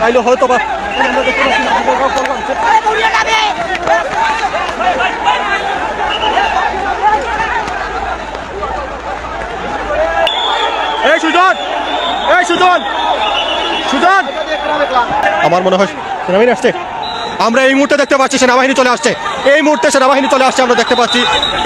তাইলে হয়তো বা এই সুজন! এই সুজন! সুজন! আমার মনে হয় সেনাবাহিনী আসছে। আমরা এই মুহূর্তে দেখতে পাচ্ছি সেনাবাহিনী চলে আসছে। এই মুহূর্তে সেনাবাহিনী চলে আসছে আমরা দেখতে পাচ্ছি।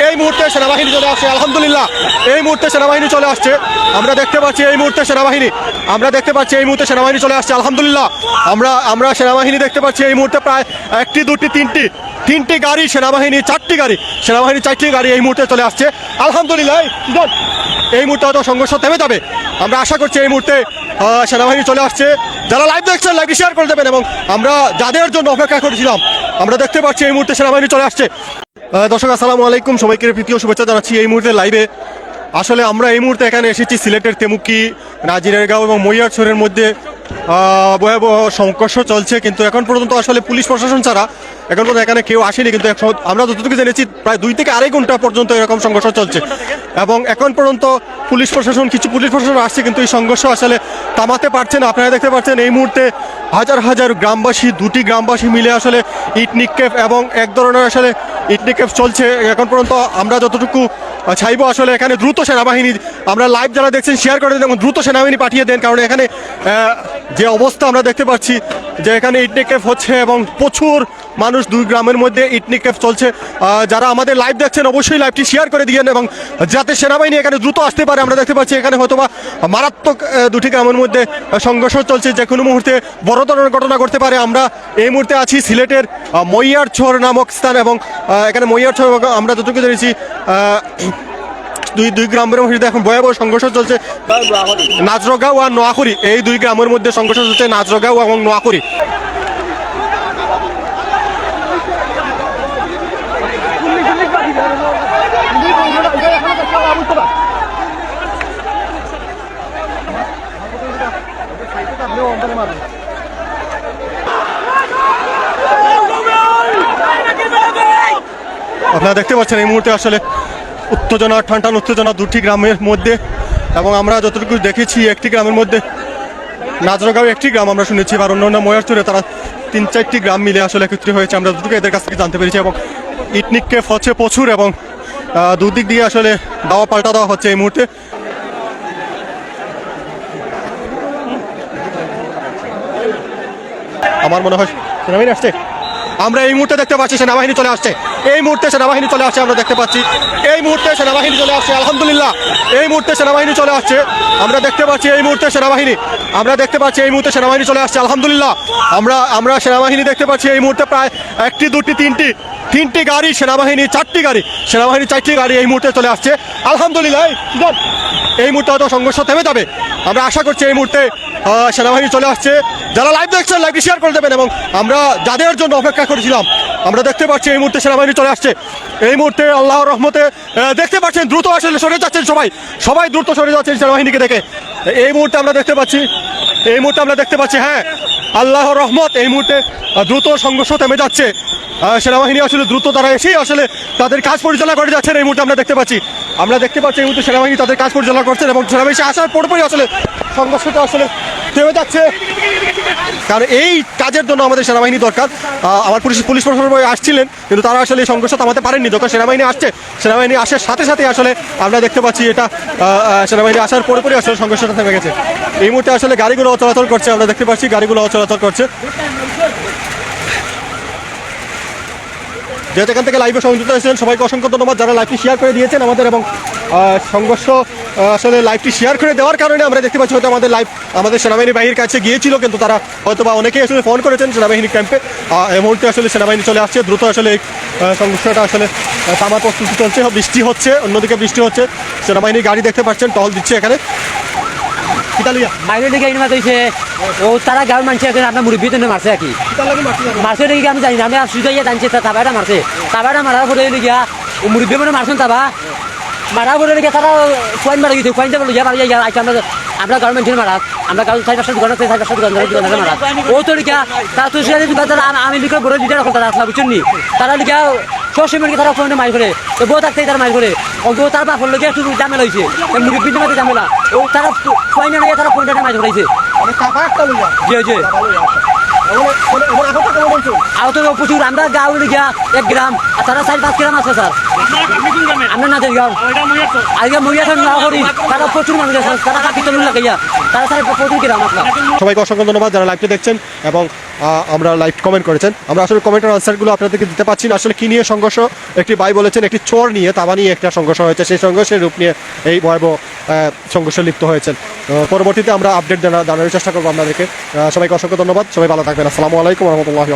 এই মুহূর্তে সেনাবাহিনী চলে আসছে আলহামদুলিল্লাহ। এই মুহূর্তে সেনাবাহিনী চলে আসছে আমরা দেখতে পাচ্ছি এই মুহূর্তে সেনাবাহিনী। আমরা দেখতে পাচ্ছি এই মুহূর্তে সেনাবাহিনী চলে আসছে আলহামদুলিল্লাহ। আমরা আমরা সেনাবাহিনী দেখতে পাচ্ছি এই মুহূর্তে প্রায় একটি দুটি তিনটি তিনটি গাড়ি সেনাবাহিনী চারটি গাড়ি সেনাবাহিনী চারটি গাড়ি এই মুহূর্তে চলে আসছে। আলহামদুলিল্লাহ এই, মুহূর্তে হয়তো সংঘর্ষ থেমে যাবে। আমরা আশা করছি এই মুহূর্তে সেনাবাহিনী চলে আসছে। যারা লাইভ দেখছেন লাইভটি শেয়ার করে দেবেন এবং আমরা যাদের জন্য অপেক্ষা করেছিলাম আমরা দেখতে পাচ্ছি এই মুহূর্তে সেনাবাহিনী চলে আসছে। দর্শক, আসসালামু আলাইকুম। সবাইকে প্রীতীয় শুভেচ্ছা জানাচ্ছি এই মুহূর্তে লাইভে আসলে আমরা এই মুহূর্তে এখানে এসেছি সিলেটের তেমুকি নাজিরের গাঁও এবং মৈয়ারছড়ের মধ্যে। ভয়াবহ সংঘর্ষ চলছে, কিন্তু এখন পর্যন্ত আসলে পুলিশ প্রশাসন ছাড়া এখন পর্যন্ত এখানে কেউ আসেনি, কিন্তু আমরা যতটুকু জেনেছি, প্রায় দুই থেকে আড়াই ঘণ্টা পর্যন্ত এরকম সংঘর্ষ চলছে। এবং এখন পর্যন্ত পুলিশ প্রশাসন, কিছু পুলিশ প্রশাসন আসছে, কিন্তু এই সংঘর্ষ আসলে থামাতে পারছে না। আপনারা দেখতে পাচ্ছেন, এই মুহূর্তে হাজার হাজার গ্রামবাসী, দুটি গ্রামবাসী মিলে আসলে ইট নিক্ষেপ এবং এক ধরনের আসলে ইট নিক্ষেপ চলছে। এখন পর্যন্ত আমরা যতটুকু চাইব আসলে এখানে দ্রুত সেনাবাহিনী, আমরা লাইভ যারা দেখছেন শেয়ার করে দেন এবং দ্রুত সেনাবাহিনী পাঠিয়ে দেন, কারণ এখানে যে অবস্থা আমরা দেখতে পাচ্ছি যে এখানে ইটনেকেপ হচ্ছে এবং প্রচুর মানুষ দুই গ্রামের মধ্যে ইট নিক্ষেপ চলছে। যারা আমাদের লাইভ দেখছেন অবশ্যই লাইভটি শেয়ার করে দিয়েন এবং যাতে সেনাবাহিনী এখানে দ্রুত আসতে পারে আমরা দেখতে পাচ্ছি এখানে হয়তোবা মারাত্মক দুটি গ্রামের মধ্যে সংঘর্ষ চলছে। যে কোনো মুহূর্তে বড় ধরনের ঘটনা ঘটতে পারে। আমরা এই মুহূর্তে আছি সিলেটের মৈয়ার ছড় নামক স্থান এবং এখানে মৈয়ার ছড় আমরা যতটুকু আহ, দুই দুই গ্রামের মধ্যে এখন ভয়াবহ সংঘর্ষ চলছে। নাজরগাঁও আর নোয়াখুরি এই দুই গ্রামের মধ্যে সংঘর্ষ চলছে নাজরগাঁও এবং নোয়াখুরি। আপনারা দেখতে পাচ্ছেন এই মুহূর্তে আসলে উত্তেজনা ঠান্ডান উত্তেজনা দুটি গ্রামের মধ্যে এবং আমরা যতটুকু দেখেছি একটি গ্রামের মধ্যে, নাজরগাঁও একটি গ্রাম আমরা শুনেছি আর অন্য অন্য ময়ারচুরে তারা তিন চারটি গ্রাম মিলে আসলে একত্রিত হয়েছে। আমরা যতটুকু এদের কাছ থেকে জানতে পেরেছি এবং ইটনিককে হচ্ছে প্রচুর এবং দুদিক দিয়ে আসলে দাওয়া পাল্টা দেওয়া হচ্ছে এই মুহূর্তে। আমার মনে হয় আসছে? আমরা এই মুহূর্তে দেখতে পাচ্ছি সেনাবাহিনী চলে আসছে। এই মুহূর্তে সেনাবাহিনী চলে আসছে, আমরা দেখতে পাচ্ছি। এই মুহূর্তে সেনাবাহিনী চলে আসছে, আলহামদুলিল্লাহ। এই মুহূর্তে সেনাবাহিনী চলে আসছে, আমরা দেখতে পাচ্ছি এই মুহূর্তে সেনাবাহিনী। আমরা দেখতে পাচ্ছি এই মুহূর্তে সেনাবাহিনী চলে আসছে, আলহামদুলিল্লাহ। আমরা আমরা সেনাবাহিনী দেখতে পাচ্ছি এই মুহূর্তে প্রায় একটি, দুটি, তিনটি তিনটি গাড়ি সেনাবাহিনী চারটি গাড়ি। সেনাবাহিনী চারটি গাড়ি এই মুহূর্তে চলে আসছে। আলহামদুলিল্লাহ এই, মুহূর্তে হয়তো সংঘর্ষ থেমে যাবে। আমরা আশা করছি এই মুহূর্তে সেনাবাহিনী চলে আসছে। যারা লাইভ দেখছেন লাইভটি শেয়ার করে দেবেন এবং আমরা যাদের জন্য অপেক্ষা করেছিলাম আমরা দেখতে পাচ্ছি এই মুহূর্তে সেনাবাহিনী চলে আসছে। এই মুহূর্তে আল্লাহর রহমতে দেখতে পাচ্ছেন দ্রুত আসলে সরে যাচ্ছেন সবাই। সবাই দ্রুত সরে যাচ্ছেন সেনাবাহিনীকে দেখে। এই মুহূর্তে আমরা দেখতে পাচ্ছি, এই মুহূর্তে আমরা দেখতে পাচ্ছি হ্যাঁ আল্লাহ রহমত এই মুহূর্তে দ্রুত সংঘর্ষ থেমে যাচ্ছে। সেনাবাহিনী আসলে দ্রুত তারা এসেই আসলে তাদের কাজ পরিচালনা করে যাচ্ছেন, এই মুহূর্তে আমরা দেখতে পাচ্ছি। আমরা দেখতে পাচ্ছি এই মুহূর্তে সেনাবাহিনী তাদের কাজ পরিচালনা করছেন এবং সেনাবাহিনী আসার পরপরই আসলে সংঘর্ষটা আসলে থেমে যাচ্ছে। কারণ এই কাজের জন্য আমাদের সেনাবাহিনী দরকার। আমার পুলিশ পুলিশ প্রশাসন আসছিলেন, কিন্তু তারা আসলে এই সংঘর্ষ থামাতে পারেননি। যখন সেনাবাহিনী আসছে, সেনাবাহিনী আসার সাথে সাথে আসলে আমরা দেখতে পাচ্ছি এটা সেনাবাহিনী আসার পরে পরে আসলে সংঘর্ষটা থেমে গেছে। এই মুহূর্তে আসলে গাড়িগুলো চলাচল করছে, আমরা দেখতে পাচ্ছি গাড়িগুলো চলাচল করছে। যেহেতু এখান থেকে লাইভে সংযুক্ত হয়েছেন সবাইকে অসংখ্য ধন্যবাদ যারা লাইভটি শেয়ার করে দিয়েছেন আমাদের এবং সংঘর্ষ আসলে লাইভটি শেয়ার করে দেওয়ার কারণে আমরা দেখতে পাচ্ছি হয়তো আমাদের লাইভ আমাদের সেনাবাহিনী বাহিনীর কাছে গিয়েছিল, কিন্তু তারা হয়তো বা অনেকেই আসলে ফোন করেছেন সেনাবাহিনী ক্যাম্পে মুহূর্তে আসলে সেনাবাহিনী চলে আসছে, দ্রুত আসলে এই সংঘর্ষটা আসলে থামার প্রস্তুতি চলছে। বৃষ্টি হচ্ছে, অন্যদিকে বৃষ্টি হচ্ছে। সেনাবাহিনীর গাড়ি দেখতে পাচ্ছেন, টহল দিচ্ছে এখানে। বাইরে দিকে ইনমা কইছে ও তারা গাঁর মানুষ এখন আপনার মুরব্বী তো মারছে আর কি মারছে দিকে আমি জানি না আমি সুযোগ ইয়ে জানছি তাবাটা মারছে তাবাটা মারার পরে লিগা ও মুরব্বী মানে মারছেন তাবা। পরে লিগা তারা কোয়াইন মারা গেছে কোয়াইন ইয়া মারা আইসা আমরা আমরা গার্মেন্টের মারা আমরা গাড়ি চার পাঁচটা দোকান আছে চার পাঁচটা দোকান দোকানের মারা ও তো লিখা তারা তো সে তারা আমি লিখে বড় লিডার এখন তারা আসলা বুঝছেন নি তারা লিখা সবসময় তারা ফোনে মার করে তো বউ থাকতেই তারা মার করে অন্তত তার বাপর লোকে একটু ঝামেলা হয়েছে মুরব্বীদের মধ্যে ঝামেলা? ও তারা পয়েন্ট লাগে তারা পয়েন্টে মাছ ধরাইছে জি জি আহত তো প্রচুর আমরা গাঁও গিয়া এক গ্রাম, আর তারা চার পাঁচ গ্রাম আছে, স্যার। আমরা না গাঁও আজকে মরিয়া সব না করি, তারা প্রচুর মানুষ আছে, তারা কাটি তলু লাগাইয়া তারা স্যার প্রচুর গ্রাম আসলাম সবাইকে অসংখ্য ধন্যবাদ যারা লাইভটি দেখছেন এবং আমরা লাইভ কমেন্ট করেছেন। আমরা আসলে কমেন্টের আনসারগুলো আপনাদেরকে দিতে পারছি না। আসলে কি নিয়ে সংঘর্ষ? একটি ভাই বলেছেন, একটি চোর নিয়ে তাবা নিয়ে একটা সংঘর্ষ হয়েছে। সেই সংঘর্ষের রূপ নিয়ে এই ভয়াবহ সংঘর্ষে লিপ্ত হয়েছেন। পরবর্তীতে আমরা আপডেট জানানোর চেষ্টা করব আপনাদেরকে। সবাইকে অসংখ্য ধন্যবাদ। সবাই ভালো থাকবেন। আসসালামু আলাইকুম রহমতুল্লাহ